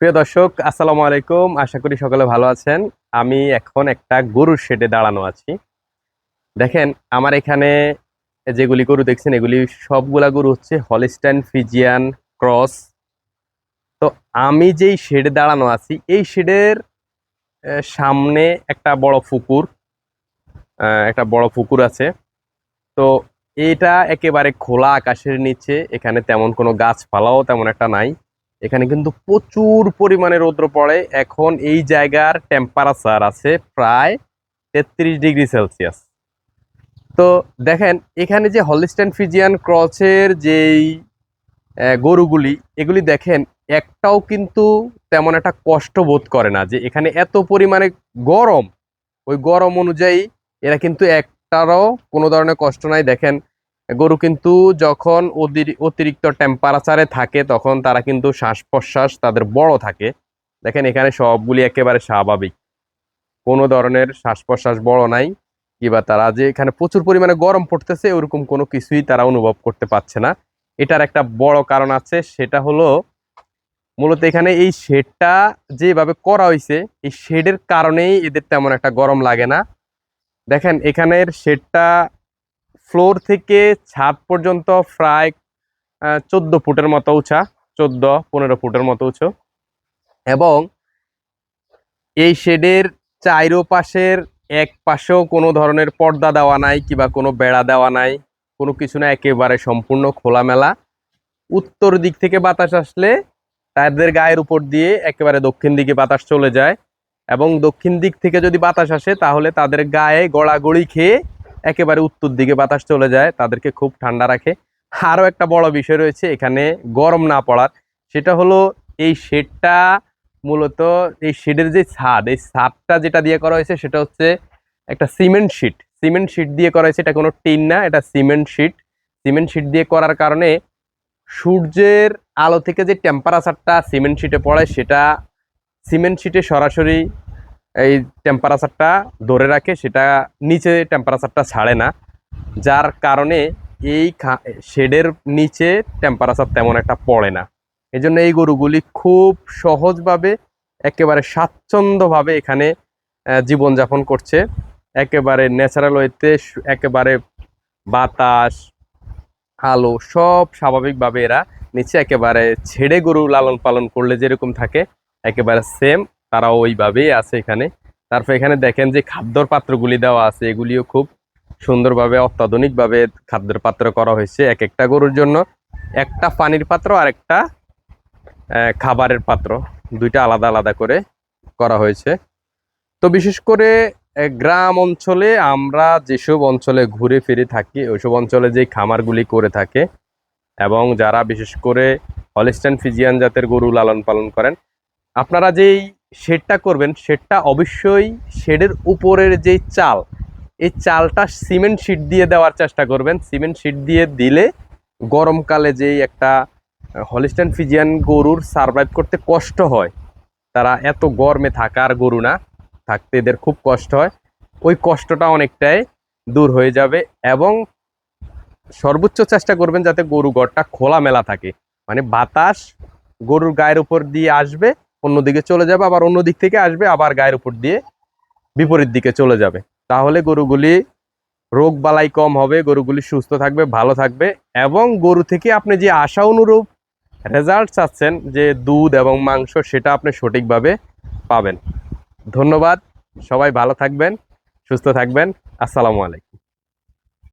প্রিয় দর্শক, আসসালামু আলাইকুম। আশা করি সকলে ভালো আছেন। আমি এখন একটা গরুর শেডে দাঁড়ানো আছি। দেখেন, আমার এখানে যেগুলি গরু দেখছেন, এগুলি সবগুলা গরু হচ্ছে হলিস্টাইন ফিজিয়ান ক্রস। তো আমি যেই শেডে দাঁড়ানো আছি, এই শেডের সামনে একটা বড় পুকুর একটা বড় পুকুর আছে। তো এটা একেবারে খোলা আকাশের নিচে, এখানে তেমন কোনো গাছপালাও তেমন একটা নাই। এখানে কিন্তু প্রচুর পরিমাণে রৌদ্র পড়ে। এখন এই জায়গার টেম্পারেচার আছে প্রায় তেত্রিশ ডিগ্রি সেলসিয়াস। তো দেখেন, এখানে যে হলিস্টাইন ফিজিয়ান ক্রসের যেই গরুগুলি, এগুলি দেখেন, একটাও কিন্তু তেমন একটা কষ্ট বোধ করে না যে এখানে এত পরিমাণে গরম। ওই গরম অনুযায়ী এরা কিন্তু একটারও কোনো ধরনের কষ্ট নাই। দেখেন গরু কিন্তু যখন অতিরি- অতিরিক্ত টেম্পারেচারে থাকে, তখন তারা কিন্তু শ্বাস প্রশ্বাস তাদের বড় থাকে। দেখেন এখানে সবগুলি একেবারে স্বাভাবিক। কোনো ধরনের শ্বাস প্রশ্বাস বড় নাই, কিবা তারা যে এখানে প্রচুর পরিমাণে গরম পড়তেছে, ওরকম কোনো কিছুই তারা অনুভব করতে পারছে না। এটার একটা বড় কারণ আছে, সেটা হলো মূলত এখানে এই শেডটা যেভাবে করা হয়েছে, এই শেডের কারণেই এদের তেমন একটা গরম লাগে না। দেখেন এখানের শেডটা ফ্লোর থেকে ছাদ পর্যন্ত প্রায় চোদ্দ ফুটের মতো উঁচা, চোদ্দ, পনেরো ফুটের মতো উঁচু। এবং এই শেডের চাইরো পাশের এক পাশেও কোনো ধরনের পর্দা দেওয়া নাই কিংবা কোনো বেড়া দেওয়া নাই, কোনো কিছু না, একেবারে সম্পূর্ণ খোলামেলা। উত্তর দিক থেকে বাতাস আসলে তাদের গায়ের উপর দিয়ে একেবারে দক্ষিণ দিকে বাতাস চলে যায়। এবং দক্ষিণ দিক থেকে যদি বাতাস আসে, তাহলে তাদের গায়ে গড়াগড়ি খেয়ে একেবারে উত্তর দিকে বাতাস চলে যায়, তাদেরকে খুব ঠান্ডা রাখে। আরও একটা বড় বিষয় রয়েছে এখানে গরম না পড়ার, সেটা হলো এই শেডটা মূলত, এই শেডের যে ছাদ, এই ছাদটা যেটা দিয়ে করা হয়েছে সেটা হচ্ছে একটা সিমেন্ট শিট। সিমেন্ট শিট দিয়ে করা হয়েছে, এটা কোনো টিন না, এটা সিমেন্ট শিট। সিমেন্ট শিট দিয়ে করার কারণে সূর্যের আলো থেকে যে টেম্পারেচারটা সিমেন্ট শিটে পড়ে, সেটা সিমেন্ট শিটে সরাসরি এই টেম্পারেচারটা ধরে রাখে, সেটা নিচে টেম্পারেচারটা ছাড়ে না। যার কারণে এই শেডের নিচে টেম্পারেচার তেমন একটা পড়ে না। এই জন্য এই গরুগুলি খুব সহজভাবে, একেবারে স্বাচ্ছন্দ্যভাবে এখানে জীবনযাপন করছে। একেবারে ন্যাচারাল ওয়েতে একেবারে বাতাস, আলো সব স্বাভাবিকভাবে এরা নিচে একেবারে ছেড়ে গরু লালন পালন করলে যেরকম থাকে, একেবারে সেম তারা ওইভাবেই আছে এখানে। তারপর এখানে দেখেন যে খাদ্যর পাত্রগুলি দেওয়া আছে, এগুলিও খুব সুন্দরভাবে, অত্যাধুনিকভাবে খাদ্যের পাত্র করা হয়েছে এক একটা গরুর জন্য। একটা পানির পাত্র আর একটা খাবারের পাত্র। দুইটা আলাদা আলাদা করে করা হয়েছে। তো বিশেষ করে গ্রাম অঞ্চলে আমরা যেসব অঞ্চলে ঘুরে ফিরে থাকি, ওইসব অঞ্চলে যে খামারগুলি করে থাকে এবং যারা বিশেষ করে হলিস্টাইন ফিজিয়ান জাতের গরু লালন পালন করেন, আপনারা যেই শেডটা করবেন, শেডটা অবশ্যই শেডের উপরের যেই চাল, এই চালটা সিমেন্ট শিট দিয়ে দেওয়ার চেষ্টা করবেন। সিমেন্ট শিট দিয়ে দিলে গরমকালে যেই একটা হলিস্টাইন ফিজিয়ান গরুর সারভাইভ করতে কষ্ট হয়। তারা এত গরমে থাকার গরু না, থাকতে এদের খুব কষ্ট হয়। ওই কষ্টটা অনেকটাই দূর হয়ে যাবে এবং সর্বোচ্চ চেষ্টা করবেন যাতে গরু ঘরটা খোলামেলা থাকে। মানে বাতাস গরুর গায়ের উপর দিয়ে আসবে অন্যদিকে চলে যাবে, আবার অন্য দিক থেকে আসবে, আবার গায়ের উপর দিয়ে বিপরীত দিকে চলে যাবে। তাহলে গরুগুলি রোগ বালাই কম হবে, গরুগুলি সুস্থ থাকবে, ভালো থাকবে, এবং গরু থেকে আপনি যে আশা অনুরূপ রেজাল্ট চাচ্ছেন, যে দুধ এবং মাংস, সেটা আপনি সঠিকভাবে পাবেন। ধন্যবাদ, সবাই ভালো থাকবেন, সুস্থ থাকবেন, আসসালামু আলাইকুম।